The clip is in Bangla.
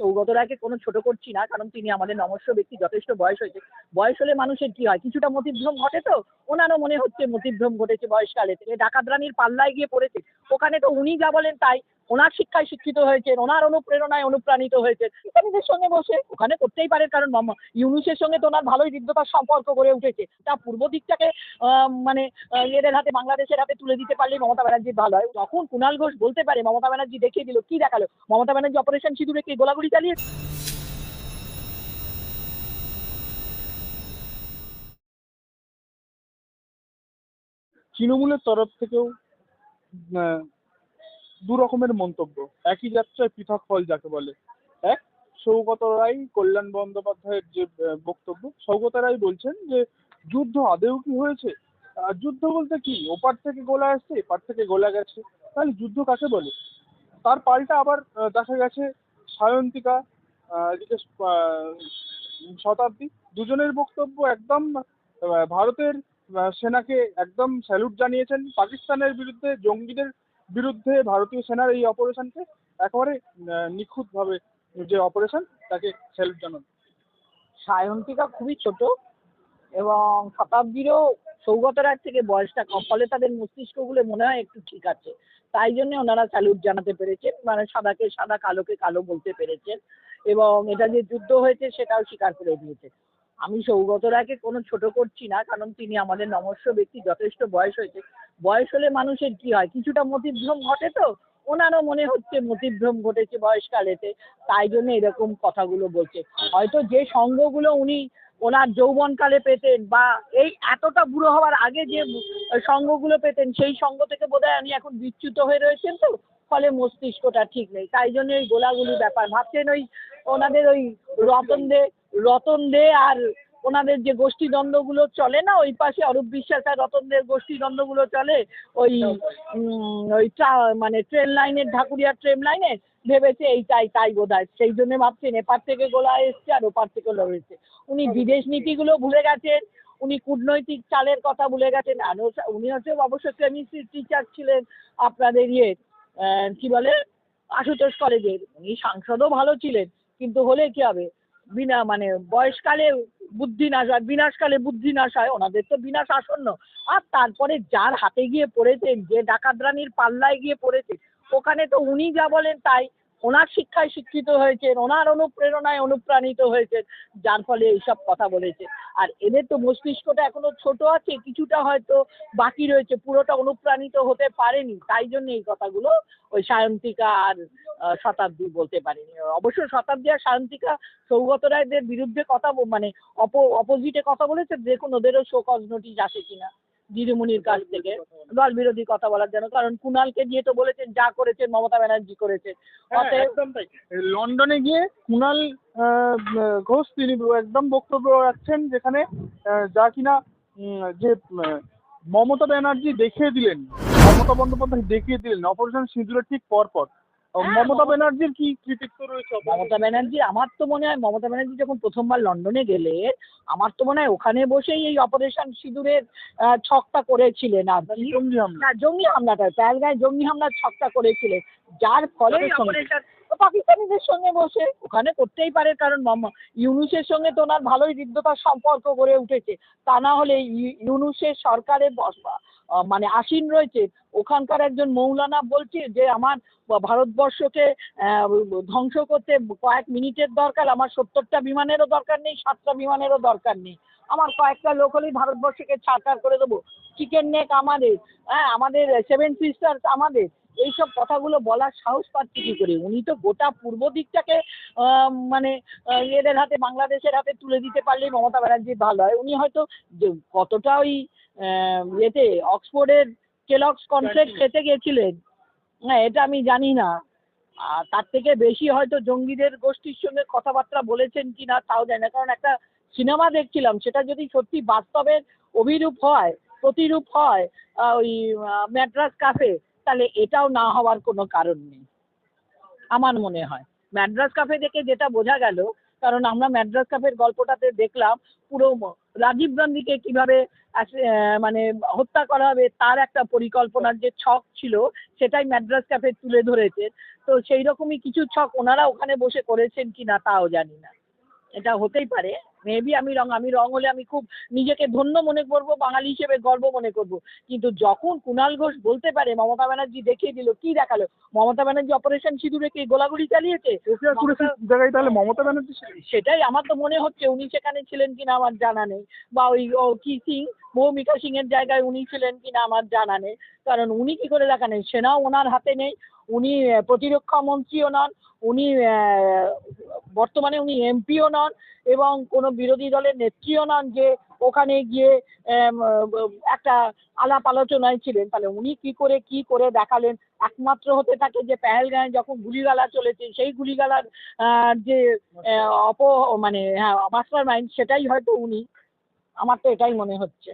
সৌগত রায়কে কোনো ছোট করছি না, কারণ তিনি আমাদের নমস্য ব্যক্তি, যথেষ্ট বয়স হয়েছে। বয়স হলে মানুষের কি হয়? কিছুটা মতিভ্রম ঘটে তো? ওনারও মনে হচ্ছে মতিভ্রম ঘটেছে বয়সকালে। ডাকাত রানীর পাল্লায় গিয়ে পড়েছে। ওখানে তো উনি যা বলেন তাই। ওনার শিক্ষায় শিক্ষিত হয়েছেন, ওনার অনুপ্রেরণায় অনুপ্রাণিত হয়েছেন। ইত্যাদিদের সঙ্গে বসে ওখানে করতেই পারে, কারণ ইউনুসের সঙ্গে তো ওনার ভালোই হৃদ্যতার সম্পর্ক গড়ে উঠেছে। তা পূর্ব দিকটাকে মানে এদের হাতে, বাংলাদেশের হাতে তুলে দিতে পারলে মমতা ব্যানার্জির ভালো হয়। যখন কুণাল ঘোষ বলতে পারে, মমতা ব্যানার্জি দেখিয়ে দিল, কি দেখাল? মমতা ব্যানার্জি অপারেশন সিঁদুরে কি গোলাগুলি চালিয়েছে তৃণমূলের তরফ থেকেও দু রকমের মন্তব্য। একই যাত্রায় পৃথক ফল যাকে বলে। এক, সৌগত রায়, কল্যাণ বন্দ্যোপাধ্যায়ের যে বক্তব্য, সৌগত রায় বলছেন যে, যুদ্ধ আদেও কি হয়েছে? আর যুদ্ধ বলতে কি? ওপার থেকে গোলা আসছে এপার থেকে গোলা গেছে। তাহলে যুদ্ধ কাকে বলে? তার পাল্টা আবার দেখা গেছে সায়ন্তিকা শতাব্দী। দুজনের বক্তব্য একদম ভারতের সেনাকে একদম স্যালুট জানিয়েছেন। পাকিস্তানের বিরুদ্ধে জঙ্গিদের বিরুদ্ধে ভারতীয় সেনার এই অপারেশনকে একেবারে নিখুঁতভাবে যে অপারেশন, তাকে স্যালুট জানান। সায়ন্তিকা খুবই ছোট এবং শতাব্দীরও সৌগত রায়ের থেকে বয়সটা কম, ফলে তাদের মস্তিষ্কগুলো মনে হয় একটু ঠিক আছে। তাই জন্য ওনারা স্যালুট জানাতে পেরেছেন মানে সাদাকে সাদা, কালোকে কালো বলতে পেরেছেন এবং এটা যে যুদ্ধ হয়েছে সেটাও স্বীকার করে দিয়েছে আমি সৌগত রায়কে কোনো ছোট করছি না, কারণ তিনি আমাদের নমস্য ব্যক্তি, যথেষ্ট বয়স হয়েছে। বয়স হলে মানুষের কি হয়? কিছুটা মতিভ্রম ঘটে তো? ওনারও মনে হচ্ছে মতিভ্রম ঘটেছে বয়সকালেতে, তাই জন্য এরকম কথাগুলো বলছে। হয়তো যে সঙ্গগুলো উনি ওনার যৌবনকালে পেতেন বা এই এতটা বুড়ো হওয়ার আগে যে সঙ্গগুলো পেতেন, সেই সঙ্গ থেকে বোধহয় উনি এখন বিচ্যুত হয়ে রয়েছেন তো? ফলে মস্তিষ্কটা ঠিক নেই। তাই জন্য এই গোলাগুলি ব্যাপার। ভাবছেন ওই ওনাদের ওই রতন দে রতন দে আর ওনাদের যে গোষ্ঠীদ্বন্দ্বগুলো চলে না, ওই পাশে অরূপ বিশ্বাস আর রতনদের গোষ্ঠীদ্বন্দ্বগুলো চলে, ওই ওই মানে ট্রেন লাইনের ঢাকুরিয়ার ট্রেন লাইনে ভেবেছে এইটাই তাই তাই বোধ হয়। সেই জন্য ভাবছেন, এপার থেকে গোলা এসছে আর ওপার থেকে গোলা এসছে। উনি বিদেশ নীতিগুলো ভুলে গেছেন, উনি কূটনৈতিক চালের কথা ভুলে গেছেন, আর উনি হচ্ছে অবশ্য কেমিস্ট্রির টিচার ছিলেন আপনাদের ইয়ে কি বলে, আশুতোষ কলেজের উনি সাংসদও ভালো ছিলেন, কিন্তু হলে কি হবে? বিনা মানে বয়সকালে বুদ্ধি নাশ হয় বিনাশকালে বুদ্ধি নাশ হয় ওনাদের তো বিনাশ আসন্ন আর তারপরে যার হাতে গিয়ে পড়েছেন, যে ডাকাত রানীর পাল্লায় গিয়ে পড়েছে, ওখানে তো উনি যা বলেন তাই। ওনার শিক্ষায় শিক্ষিত হয়েছেন, ওনার অনুপ্রেরণায় অনুপ্রাণিত হয়েছেন, যার ফলে এইসব কথা বলেছে। আর এদের তো মস্তিষ্কটা এখনও ছোট আছে, কিছুটা হয়তো বাকি রয়েছে, পুরোটা অনুপ্রাণিত হতে পারেনি, তাই জন্য এই কথাগুলো ওই সায়ন্তিকা আর শতাব্দী বলতে পারেনি। অবশ্য শতাব্দী আর সায়ন্তিকা সৌগত রায়দের বিরুদ্ধে কথা মানে অপ অপোজিটে কথা বলেছে, দেখুন ওদেরও শোকজ নোটিশ আসে কিনা। দিদিমণির কাছ থেকে। দল বিরোধী কথা বলার জন্য। কারণ কুণালকে দিয়ে তো বলেছেন যা করেছেন মমতা ব্যানার্জি করেছে। হ্যাঁ, লন্ডনে গিয়ে কুণাল ঘোষ তিনি একদম বক্তব্য রাখছেন যেখানে যা কিনা যে মমতা ব্যানার্জি দেখিয়ে দিলেন মমতা বন্দ্যোপাধ্যায় দেখিয়ে দিলেন অপারেশন সিঁদুরের ঠিক পর পর আহ, হ্যাঁ, মমতা মম- ব্যানার্জির কি কৃতিত্ব রয়েছে মমতা ব্যানার্জি আমার তো মনে হয় মমতা ব্যানার্জি যখন প্রথমবার লন্ডনে গেলেন আমার তো মনে হয় ওখানে বসেই এই অপারেশন সিঁদুরের ছকটা করেছিলেন আর জঙ্গি হামলা। জঙ্গি হামলাটা প্যালগায় জঙ্গি হামলার ছকটা করেছিলেন। যার ফলে? অপারেশন পাকিস্তানিদের সঙ্গে বসে ওখানে করতেই পারে কারণ ইউনুসের সঙ্গে তো ওনার ভালোই হৃদ্যতার সম্পর্ক গড়ে উঠেছে। তা না হলে ইউ- ইউনুসের সরকারে বস- আহ, মানে আসীন রয়েছে। ওখানকার একজন মৌলানা বলছে যে, আমার ভারতবর্ষকে ধ্বংস করতে কয়েক মিনিটের দরকার, আমার সত্তরটা বিমানেরও দরকার নেই, সাতটা বিমানেরও দরকার নেই। আমার কয়েকটা লোক হলেই ভারতবর্ষকে ছাড়কার করে দেবো। চিকেন নেক আমাদের হ্যাঁ আমাদের সেভেন সিস্টার্স আমাদের। এইসব কথাগুলো বলার সাহস পাচ্ছে কি করে? উনি তো গোটা পূর্ব দিকটাকে মানে এদের হাতে, বাংলাদেশের হাতে তুলে দিতে পারলেই মমতা ব্যানার্জির ভালো হয়। উনি হয়তো কতটা ওই ইয়েতে অক্সফোর্ডের কেলক্স কনফ্লেক্স খেতে গেছিলেন হ্যাঁ এটা আমি জানি না। আর তার থেকে বেশি হয়তো জঙ্গিদের গোষ্ঠীর সঙ্গে কথাবার্তা বলেছেন কি না তাও জানি না। কারণ একটা সিনেমা দেখছিলাম সেটা যদি সত্যি বাস্তবের অভিরূপ হয় প্রতিরূপ হয় ওই ম্যাড্রাস কাফে তাহলে এটাও না হওয়ার কোনো কারণ নেই। আমার মনে হয়। ম্যাড্রাস কাফে দেখে যেটা বোঝা গেল কারণ আমরা ম্যাড্রাস কাপের গল্পটাতে দেখলাম পুরো রাজীব গান্ধীকে কীভাবে মানে হত্যা করা হবে তার একটা পরিকল্পনার যে ছক ছিল সেটাই ম্যাড্রাস ক্যাফে তুলে ধরেছে। তো সেই রকমই কিছু ছক ওনারা ওখানে বসে করেছেন কি না তাও জানি না। এটা হতেই পারে। মেবি আমি রং আমি রং হলে আমি খুব নিজেকে ধন্য মনে করব বাঙালি হিসেবে গর্ব মনে করব। কিন্তু যখন কুণাল ঘোষ বলতে পারে মমতা ব্যানার্জি দেখিয়ে দিল কি দেখাল? মমতা ব্যানার্জি অপারেশন সিঁদুরে কি গোলাগুলি চালিয়েছে? জায়গায় তাহলে মমতা ব্যানার্জি সেটাই আমার তো মনে হচ্ছে উনি সেখানে ছিলেন কিনা আমার জানা নেই। বা ওই ও কি সিং মৌমিকা সিং এর জায়গায় উনি ছিলেন কিনা আমার জানা নেই। কারণ উনি কি করে দেখানেন সেনাও ওনার হাতে নেই উনি প্রতিরক্ষা মন্ত্রীও নন, উনি বর্তমানে উনি এমপিও নন এবং কোনো বিরোধী দলের নেত্রীও নন যে ওখানে গিয়ে একটা আলাপ আলোচনায় ছিলেন। তাহলে উনি কি করে কি করে দেখালেন? একমাত্র হতে থাকে যে পেহেলগাঁয়ে যখন গুলিগালা চলেছে, সেই গুলিগালার যে অপ মানে হ্যাঁ মাস্টার মাইন্ড সেটাই হয়তো উনি। আমার তো এটাই মনে হচ্ছে।